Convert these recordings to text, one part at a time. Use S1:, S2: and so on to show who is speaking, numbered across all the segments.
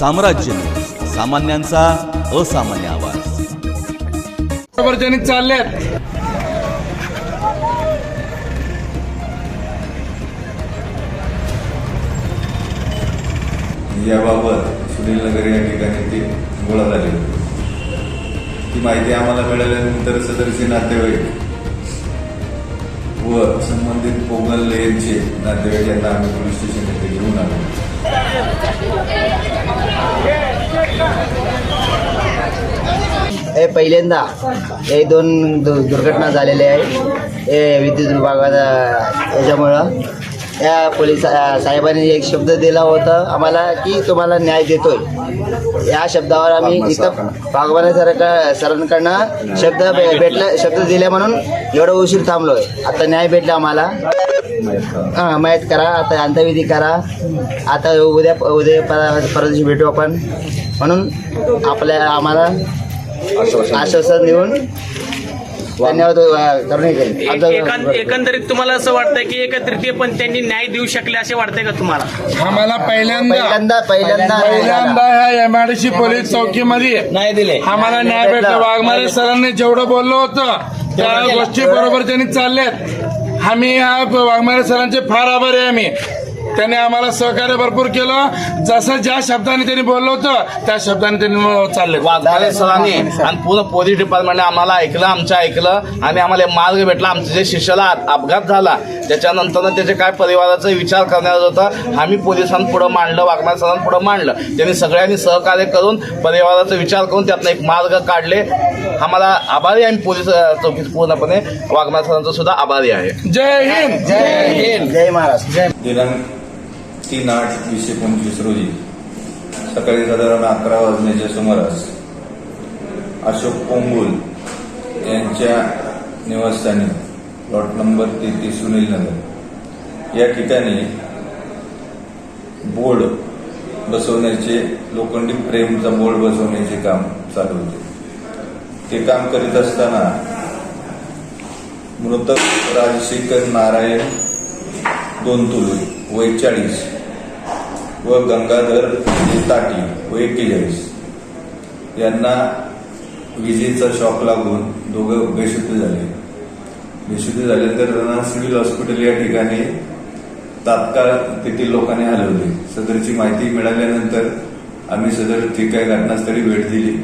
S1: साम्राज्य. सामान्यांचा असामान्य आवाज.
S2: चालल्यात
S3: याबाबत सुनील नगर या ठिकाणी ते गोळा झाले होते. ती माहिती आम्हाला मिळाल्यानंतर सदरचे नातेवाईक व संबंधित पोगल यांचे नातेवाईक यांना आम्ही पोलीस स्टेशन येथे घेऊन आलो.
S4: हे पहिल्यांदा हे दोन दु- दुर्घटना झालेल्या आहे. हे विद्युत विभागाचा याच्यामुळं. या पोलीस साहेबांनी एक शब्द दिला होता आम्हाला की तुम्हाला न्याय देतोय. या शब्दावर आम्ही इथं बागवान सरकार सरांकडनं शब्द भे- भेटला शब्द दिले म्हणून एवढं उशीर थांबलोय. आता न्याय भेटला आम्हाला. हां मयत करा आता अंत्यविधी करा. आता उद्या उद्या पर- दिवशी भेटू आपण. म्हणून आपल्या आम्हाला आश्वासन देऊन धन्यवाद
S5: एक- एकंदरीत तुम्हाला असं वाटतंय की एका तृतीय पण त्यांनी न्याय देऊ शकले असे वाटतंय का तुम्हाला?
S2: आम्हाला पहिल्यांदा
S4: पहिल्यांदा पहिल्यांदा
S2: पहिल्यांदा ह्या एमआयडीसी पोलीस चौकीमध्ये
S5: नाही दिले.
S2: आम्हाला न्याय भेटला. वाघमारे सरांनी जेवढं बोललो होतं त्या गोष्टी बरोबर त्यांनी चालल्यात. आम्ही या वाघमारे सरांचे फार आभारी आहे आम्ही. त्यांनी आम्हाला सहकार्य भरपूर केलं. जसं ज्या शब्दाने त्यांनी बोललो होतं त्या शब्दाने त्यांनी चालले.
S6: वाघमारे सरांनी. आणि पूर्ण पोलीस डिपार्टमेंटने आम्हाला ऐकलं आमचं ऐकलं. आणि आम्हाला एक मार्ग भेटला. आमच्या जे शिष्याला अप- अपघात झाला त्याच्यानंतर त्याच्या काय परिवाराचा विचार करण्यात होता आम्ही पोलिसांपुढं मांडलं वाघमारे सरांपुढं मांडलं. त्यांनी सगळ्यांनी सहकार्य करून परिवाराचा विचार करून त्यातनं एक मार्ग काढले. आम्हाला आभारी आहे. आम्ही पोलीस चौकीत पूर्णपणे वाघमारे सरांचा सुद्धा आभारी आहे.
S2: जय हिंद. जय हिंद.
S4: जय महाराष्ट्र. जय
S3: दिनांक तीन आठ वीसशे पंचवीस रोजी. सकाळी साधारण अकरा वाजण्याच्या सुमारास अशोक पोंगुल यांच्या निवासस्थानी प्लॉट नंबर तेहतीस सुनील नगर या ठिकाणी बोर्ड बसवण्याचे लोखंडी फ्रेमचा बोर्ड बसवण्याचे काम चालू होते. ते काम करीत असताना मृतक राजशेखर नारायण दोन तुलू वय चाळीस व गंगाधर ताटी व एक्केचाळीस यांना विजेचा शॉक लागून दोघं बेशुद्ध झाले. बेशुद्ध झाल्यानंतर त्यांना सिव्हिल हॉस्पिटल या ठिकाणी तात्काळ तेथील लोकांनी हलवले. सदरची माहिती मिळाल्यानंतर आम्ही सदर ठीक आहे घटनास्थळी भेट दिली.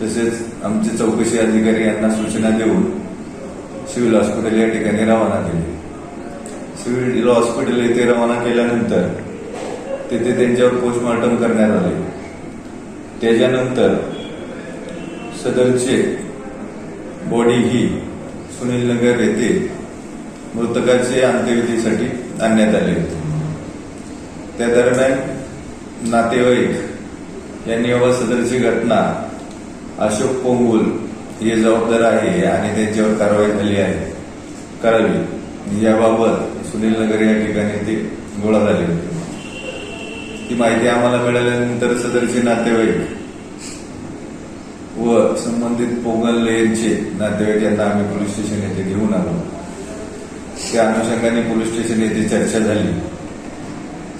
S3: तसेच आमचे चौकशी अधिकारी यांना सूचना देऊन सिव्हिल हॉस्पिटल या ठिकाणी रवाना केले. सिव्हिल हॉस्पिटल येथे रवाना केल्यानंतर तिथे त्यांच्यावर पोस्टमॉर्टम करण्यात आले. त्याच्यानंतर सदरचे बॉडी ही सुनील नगर येथे मृतकाचे अंत्यविधीसाठी आणण्यात आले होते. त्या दरम्यान नातेवाईक यांनी बाबा सदरची घटना अशोक पोंगुल हे जबाबदार आहे आणि त्यांच्यावर कारवाई झाली आहे करावी. याबाबत सुनील नगर या ठिकाणी ते गोळा झाले होते. ती माहिती आम्हाला मिळाल्यानंतर सदरचे नातेवाईक व संबंधित पोंगल यांचे नातेवाईक यांना आम्ही पोलीस स्टेशन येथे घेऊन आलो. त्या अनुषंगाने पोलीस स्टेशन येथे चर्चा झाली.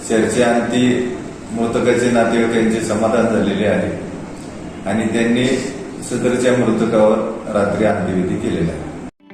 S3: चर्चेअंती मृतकाचे नातेवाईक यांचे समाधान झालेले आहे आणि त्यांनी सदरच्या मृतकावर रात्री अंत्यविधी केलेला आहे.